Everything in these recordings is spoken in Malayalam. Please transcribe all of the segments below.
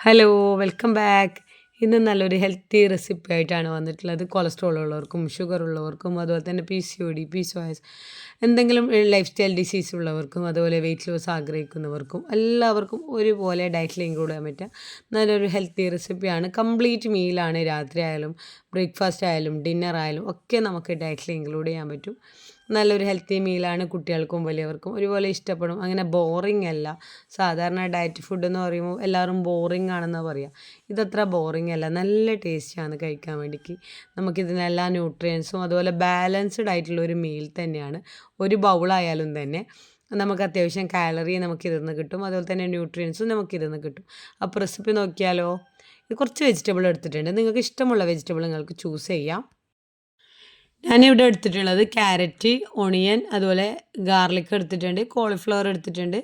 ഹലോ വെൽക്കം ബാക്ക് ഇന്ന് നല്ലൊരു ഹെൽത്തി റെസിപ്പി ആയിട്ടാണ് വന്നിട്ടുള്ളത്. കൊളസ്ട്രോൾ ഉള്ളവർക്കും ഷുഗർ ഉള്ളവർക്കും അതുപോലെ തന്നെ P C O D P C S എന്തെങ്കിലും ലൈഫ് സ്റ്റൈൽ ഡിസീസ് ഉള്ളവർക്കും അതുപോലെ വെയിറ്റ് ലോസ് ആഗ്രഹിക്കുന്നവർക്കും എല്ലാവർക്കും ഒരുപോലെ ഡയറ്റിൽ ഇൻക്ലൂഡ് ചെയ്യാൻ പറ്റുക നല്ലൊരു ഹെൽത്തി റെസിപ്പിയാണ് കംപ്ലീറ്റ് മീലാണ് രാത്രി ആയാലും ബ്രേക്ക്ഫാസ്റ്റ് ആയാലും ഡിന്നർ ആയാലും ഒക്കെ നമുക്ക് ഡയറ്റിൽ ഇൻക്ലൂഡ് ചെയ്യാൻ പറ്റും. നല്ലൊരു ഹെൽത്തി മീലാണ് കുട്ടികൾക്കും വലിയവർക്കും. ഒരുപോലെ ഇഷ്ടപ്പെടും. അങ്ങനെ ബോറിംഗ് അല്ല. സാധാരണ ഡയറ്റ് ഫുഡ് എന്ന് പറയുമ്പോൾ എല്ലാവരും ബോറിംഗ് ആണെന്ന് പറയാം. ഇതത്ര ബോറിംഗ് അല്ല. നല്ല ടേസ്റ്റിയാണ് കഴിക്കാൻ വേണ്ടിക്ക്. നമുക്കിതിനെല്ലാ ന്യൂട്രിയൻസും അതുപോലെ ബാലൻസ്ഡ് ആയിട്ടുള്ള ഒരു മീൽ തന്നെയാണ്. ഒരു ബൗളായാലും തന്നെ നമുക്ക് അത്യാവശ്യം കാലറി നമുക്കിരുന്ന് കിട്ടും. അതുപോലെ തന്നെ ന്യൂട്രിയൻസും നമുക്കിരുന്ന് കിട്ടും. അപ്പോൾ റെസിപ്പി നോക്കിയാലോ? ഇത് കുറച്ച് വെജിറ്റബിൾ എടുത്തിട്ടുണ്ട്. നിങ്ങൾക്ക് ഇഷ്ടമുള്ള വെജിറ്റബിൾ നിങ്ങൾക്ക് ചൂസ് ചെയ്യാം. ഞാനിവിടെ എടുത്തിട്ടുള്ളത് ക്യാരറ്റ് ഓണിയൻ അതുപോലെ ഗാർലിക് എടുത്തിട്ടുണ്ട് കോളിഫ്ലവർ എടുത്തിട്ടുണ്ട്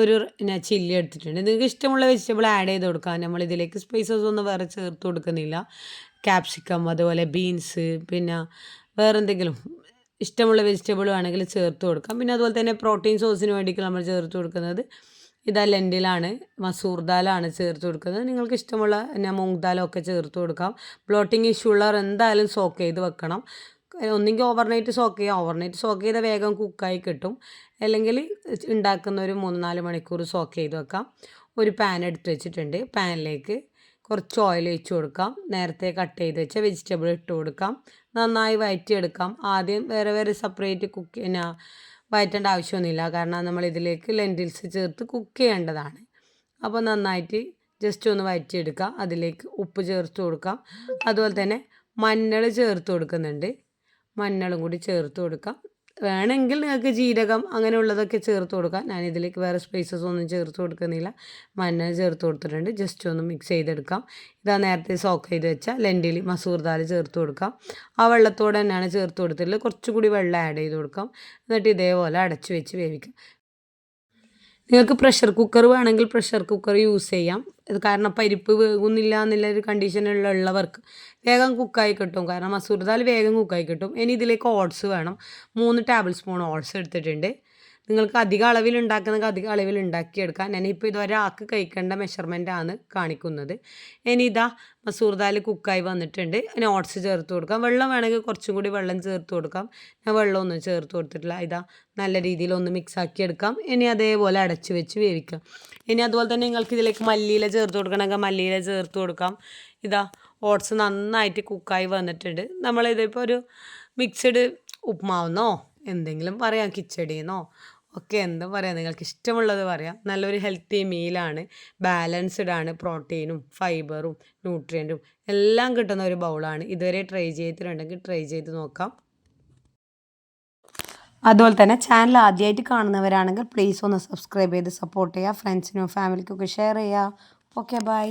ഒരു പിന്നെ ചില്ലി എടുത്തിട്ടുണ്ട്. നിങ്ങൾക്ക് ഇഷ്ടമുള്ള വെജിറ്റബിൾ ആഡ് ചെയ്ത് കൊടുക്കാം. നമ്മൾ ഇതിലേക്ക് സ്പൈസസ് ഒന്നും വേറെ ചേർത്ത് കൊടുക്കുന്നില്ല. ക്യാപ്സിക്കം അതുപോലെ ബീൻസ് പിന്നെ വേറെ എന്തെങ്കിലും ഇഷ്ടമുള്ള വെജിറ്റബിൾ വേണമെങ്കിൽ ചേർത്ത് കൊടുക്കാം. പിന്നെ അതുപോലെ തന്നെ പ്രോട്ടീൻ സോസിന് വേണ്ടിയിട്ട് നമ്മൾ ചേർത്ത് കൊടുക്കുന്നത് ഇതാ ലെൻഡിലാണ് മസൂർ ദാലാണ് ചേർത്ത് കൊടുക്കുന്നത്. നിങ്ങൾക്ക് ഇഷ്ടമുള്ള പിന്നെ മൂങ് ദാലൊക്കെ ചേർത്ത് കൊടുക്കാം. ബ്ലോട്ടിങ് ഇഷ്യൂ ഉള്ളവർ എന്തായാലും സോക്ക് ചെയ്ത് വെക്കണം. ഒന്നെങ്കിൽ ഓവർനൈറ്റ് സോക്ക് ചെയ്യുക ഓവർനൈറ്റ് സോക്ക് ചെയ്താൽ വേഗം കുക്കായി കിട്ടും. അല്ലെങ്കിൽ ഉണ്ടാക്കുന്ന ഒരു മൂന്ന് നാല് മണിക്കൂർ സോക്ക് ചെയ്ത് വെക്കാം. ഒരു പാൻ എടുത്ത് വെച്ചിട്ടുണ്ട്. പാനിലേക്ക് കുറച്ച് ഓയിൽ ഒഴിച്ചു കൊടുക്കാം. നേരത്തെ കട്ട് ചെയ്ത് വെച്ച വെജിറ്റബിൾ ഇട്ട് കൊടുക്കാം. നന്നായി വയറ്റിയെടുക്കാം. ആദ്യം വേറെ വേറെ സെപ്പറേറ്റ് കുക്ക് പിന്നെ വയറ്റേണ്ട ആവശ്യമൊന്നുമില്ല. കാരണം നമ്മൾ ഇതിലേക്ക് ലെന്റിൽസ് ചേർത്ത് കുക്ക് ചെയ്യേണ്ടതാണ്. അപ്പോൾ നന്നായിട്ട് ജസ്റ്റ് ഒന്ന് വയറ്റിയെടുക്കാം. അതിലേക്ക് ഉപ്പ് ചേർത്ത് കൊടുക്കാം. അതുപോലെ തന്നെ മഞ്ഞൾ ചേർത്ത് കൊടുക്കുന്നുണ്ട്. മഞ്ഞളും കൂടി ചേർത്ത് കൊടുക്കാം. വേണമെങ്കിൽ നിങ്ങൾക്ക് ജീരകം അങ്ങനെയുള്ളതൊക്കെ ചേർത്ത് കൊടുക്കാം. ഞാൻ ഇതിലേക്ക് വേറെ സ്പൈസസ് ഒന്നും ചേർത്ത് കൊടുക്കുന്നില്ല. മഞ്ഞൾ ചേർത്ത് കൊടുത്തിട്ടുണ്ട്. ജസ്റ്റ് ഒന്ന് മിക്സ് ചെയ്തെടുക്കാം. ഇതാ നേരത്തെ സോക്ക് ചെയ്ത് വെച്ച ലെൻഡിൽ മസൂർ ദാൽ ചേർത്ത് കൊടുക്കാം. ആ വെള്ളത്തോടെ തന്നെയാണ് ചേർത്ത് കൊടുത്തിട്ടുള്ളത്. കുറച്ചുകൂടി വെള്ളം ആഡ് ചെയ്ത് കൊടുക്കാം. എന്നിട്ട് ഇതേപോലെ അടച്ചു വെച്ച് വേവിക്കാം. നിങ്ങൾക്ക് പ്രഷർ കുക്കർ വേണമെങ്കിൽ പ്രഷർ കുക്കർ യൂസ് ചെയ്യാം. ഇത് കാരണം പരിപ്പ് വേകുന്നില്ല എന്നുള്ള ഒരു കണ്ടീഷനിലുള്ളവർക്ക് വേഗം കുക്കായി കിട്ടും. കാരണം മസൂർ ദാൽ വേഗം കുക്കായി കിട്ടും. ഇനി ഇതിലേക്ക് ഓട്സ് വേണം. മൂന്ന് ടേബിൾ സ്പൂൺ ഓട്സ് എടുത്തിട്ടുണ്ട്. നിങ്ങൾക്ക് അധിക അളവിൽ ഉണ്ടാക്കുന്ന അധിക അളവിൽ ഉണ്ടാക്കിയെടുക്കാം. ഞാനിപ്പോൾ ഇത് ഒരാൾക്ക് കഴിക്കേണ്ട മെഷർമെന്റ് കാണിക്കുന്നത്. ഇനി ഇതാ മസൂർ ദാൽ കുക്കായി വന്നിട്ടുണ്ട്. ഓട്സ് ചേർത്ത് കൊടുക്കാം. വെള്ളം വേണമെങ്കിൽ കുറച്ചും കൂടി വെള്ളം ചേർത്ത് കൊടുക്കാം. ഞാൻ വെള്ളമൊന്നും ചേർത്ത് കൊടുത്തിട്ടില്ല. ഇതാ നല്ല രീതിയിൽ ഒന്ന് മിക്സ് ആക്കി എടുക്കാം. ഇനി അതേപോലെ അടച്ച് വെച്ച് വേവിക്കാം. ഇനി അതുപോലെ തന്നെ നിങ്ങൾക്ക് ഇതിലേക്ക് മല്ലിയില ചേർത്ത് കൊടുക്കണമെങ്കിൽ മല്ലിയില ചേർത്ത് കൊടുക്കാം. ഇതാ ഓട്സ് നന്നായിട്ട് കുക്കായി വന്നിട്ടുണ്ട്. നമ്മളിതിപ്പോൾ ഒരു മിക്സഡ് ഉപ്മാവെന്നോ എന്തെങ്കിലും പറയാം. കിച്ചടിയെന്നോ ഒക്കെ എന്താ പറയുക നിങ്ങൾക്ക് ഇഷ്ടമുള്ളത് പറയാം. നല്ലൊരു ഹെൽത്തി മീലാണ് ബാലൻസ്ഡ് ആണ് പ്രോട്ടീനും ഫൈബറും ന്യൂട്രിയന്റും എല്ലാം കിട്ടുന്ന ഒരു ബൗളാണ് ഇതുവരെ ട്രൈ ചെയ്തിട്ടുണ്ടെങ്കിൽ ട്രൈ ചെയ്ത് നോക്കാം. അതുപോലെ തന്നെ ചാനൽ ആദ്യമായിട്ട് കാണുന്നവരാണെങ്കിൽ പ്ലീസ് ഒന്ന് സബ്സ്ക്രൈബ് ചെയ്ത് സപ്പോർട്ട് ചെയ്യുക. ഫ്രണ്ട്സിനും ഫാമിലിക്കൊക്കെ ഷെയർ ചെയ്യുക. Okay bye